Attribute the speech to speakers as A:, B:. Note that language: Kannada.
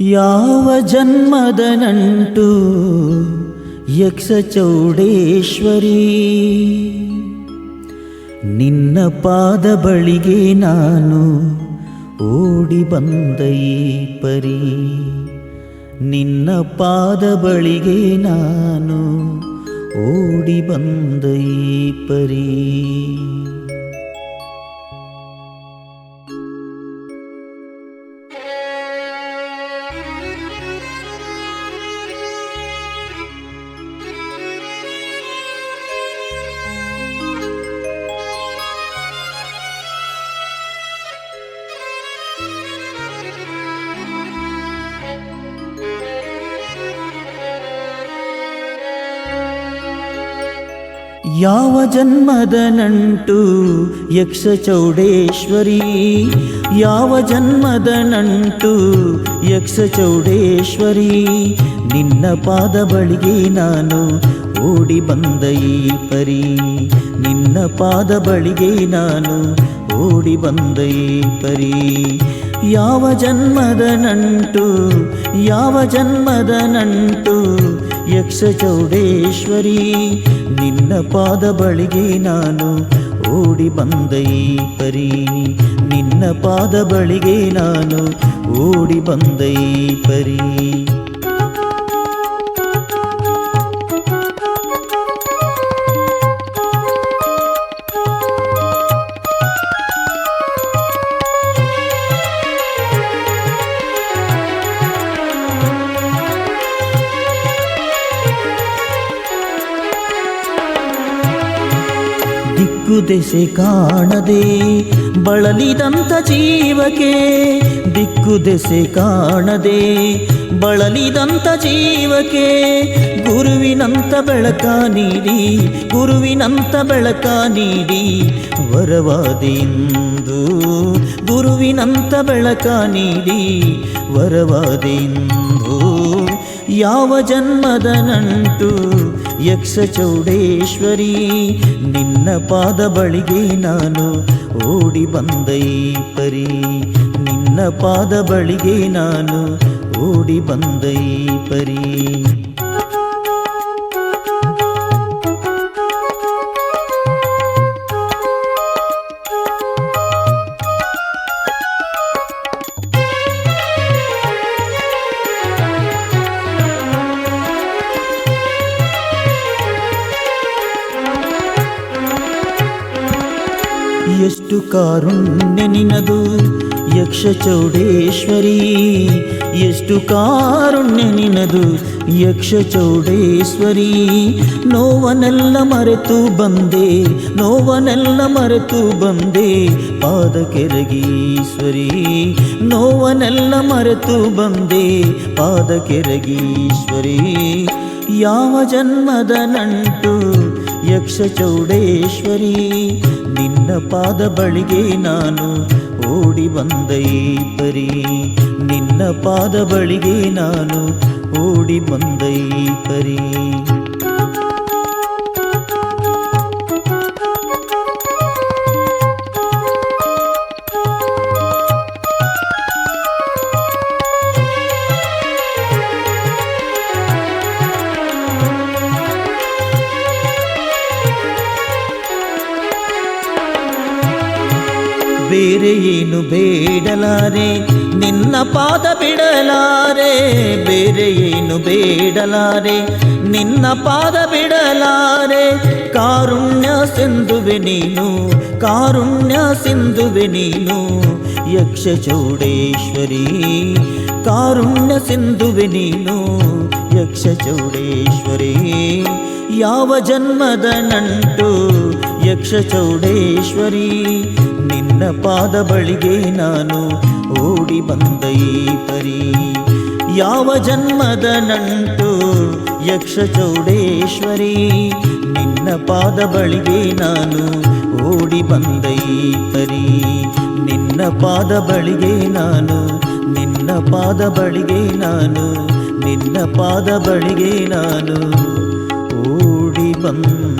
A: ಯಾವ ಜನ್ಮದ ನಂಟು ಯಕ್ಷ ಚೌಡೇಶ್ವರಿ ನಿನ್ನ ಪಾದ ಬಳಿಗೆ ನಾನು ಓಡಿ ಬಂದ ಪರಿ. ನಿನ್ನ ಪಾದ ಬಳಿಗೆ ನಾನು ಓಡಿ ಬಂದ ಪರಿ. ಯಾವ ಜನ್ಮದ ನಂಟು ಯಕ್ಷ ಚೌಡೇಶ್ವರಿ? ಯಾವ ಜನ್ಮದ ನಂಟು ಯಕ್ಷ ಚೌಡೇಶ್ವರಿ? ನಿನ್ನ ಪಾದ ಬಳಿಗೆ ನಾನು ಓಡಿ ಬಂದ ಈ ಪರಿ. ನಿನ್ನ ಪಾದ ಬಳಿಗೆ ನಾನು ಓಡಿ ಬಂದ ಈ ಪರಿ. ಯಾವ ಜನ್ಮದ ನಂಟು, ಯಾವ ಜನ್ಮದ ನಂಟು ಯಕ್ಷ ಚೌಡೇಶ್ವರಿ ನಿನ್ನ ಪಾದ ಬಳಿಗೆ ನಾನು ಓಡಿ ಬಂದೈ ಪರಿ. ನಿನ್ನ ಪಾದ ಬಳಿಗೆ ನಾನು ಓಡಿ ಬಂದೈ ಪರಿ. ದಿಕ್ಕು ದೆಸೆ ಕಾಣದೆ ಬಳಲಿದಂತ ಜೀವಕ್ಕೆ ದಿಕ್ಕು ದೆಸೆ ಕಾಣದೆ ಬಳಲಿದಂತ ಜೀವಕ್ಕೆ ಗುರುವಿನಂತ ಬೆಳಕ ನೀಡಿ, ಗುರುವಿನಂತ ಬೆಳಕ ನೀಡಿ ವರವಾದೆಂದು ಗುರುವಿನಂತ ಬೆಳಕ ನೀಡಿ ವರವಾದೆಂದು ಯಾವ ಜನ್ಮದ ನಂಟು ಯಕ್ಷ ಚೌಡೇಶ್ವರಿ ನಿನ್ನ ಪಾದ ಬಳಿಗೆ ನಾನು ಓಡಿ ಬಂದೈ ಪರಿ. ನಿನ್ನ ಪಾದ ಬಳಿಗೆ ನಾನು ಓಡಿ ಬಂದೈ ಪರಿ. ಎಷ್ಟು ಕಾರುಣ್ಯ ನಿನದು? ಯಕ್ಷ ಚೌಡೇಶ್ವರಿ, ಎಷ್ಟು ಕಾರುಣ್ಯ ನಿನದು? ಯಕ್ಷ ಚೌಡೇಶ್ವರಿ, ನೋವನೆಲ್ಲ ಮರೆತು ಬಂದೆ, ನೋವನೆಲ್ಲ ಮರೆತು ಬಂದೆ ಪಾದ ಕೆರಗೀಶ್ವರಿ ನೋವನೆಲ್ಲ ಮರೆತು ಬಂದೆ ಪಾದ ಕೆರಗೀಶ್ವರಿ ಯಾವ ಜನ್ಮದ ನಂಟು ಯಕ್ಷ ಚೌಡೇಶ್ವರಿ ನಿನ್ನ ಪಾದ ಬಳಿಗೆ ನಾನು ಓಡಿ ಬಂದ ಈ ಪರಿ ನಿನ್ನ ಪಾದ ಬಳಿಗೆ ನಾನು ಓಡಿ ಬಂದ ಈ ಪರಿ ಬೇರೆ ಏನು ಬೇಡಲಾರೆ, ನಿನ್ನ ಪಾದ ಬಿಡಲಾರೆ, ಬೇರೆ ಏನು ಬೇಡಲಾರೆ, ನಿನ್ನ ಪಾದ ಬಿಡಲಾರೆ, ಕಾರುಣ್ಯ ಸಿಂಧುವೆ ನೀನು, ಕಾರುಣ್ಯ ಸಿಂಧುವೆ ನೀನು, ಯಕ್ಷ ಚೌಡೇಶ್ವರಿ, ಕಾರುಣ್ಯ ಸಿಂಧುವೆ ನೀನು, ಯಕ್ಷ ಚೌಡೇಶ್ವರಿ, ಯಾವ ಜನ್ಮದ ನಂಟು ಯಕ್ಷ ಚೌಡೇಶ್ವರಿ ನಿನ್ನ ಪಾದ ಬಳಿಗೆ ನಾನು ಓಡಿ ಬಂದೈ ಪರಿ. ಯಾವ ಜನ್ಮದ ನಂಟು ಯಕ್ಷ ಚೌಡೇಶ್ವರಿ, ನಿನ್ನ ಪಾದ ಬಳಿಗೆ ನಾನು ಓಡಿ ಬಂದೈ ಪರಿ. ನಿನ್ನ ಪಾದ ಬಳಿಗೆ ನಾನು, ನಿನ್ನ ಪಾದ ಬಳಿಗೆ ನಾನು, ನಿನ್ನ ಪಾದ ಬಳಿಗೆ ನಾನು ಓಡಿ ಬಂದ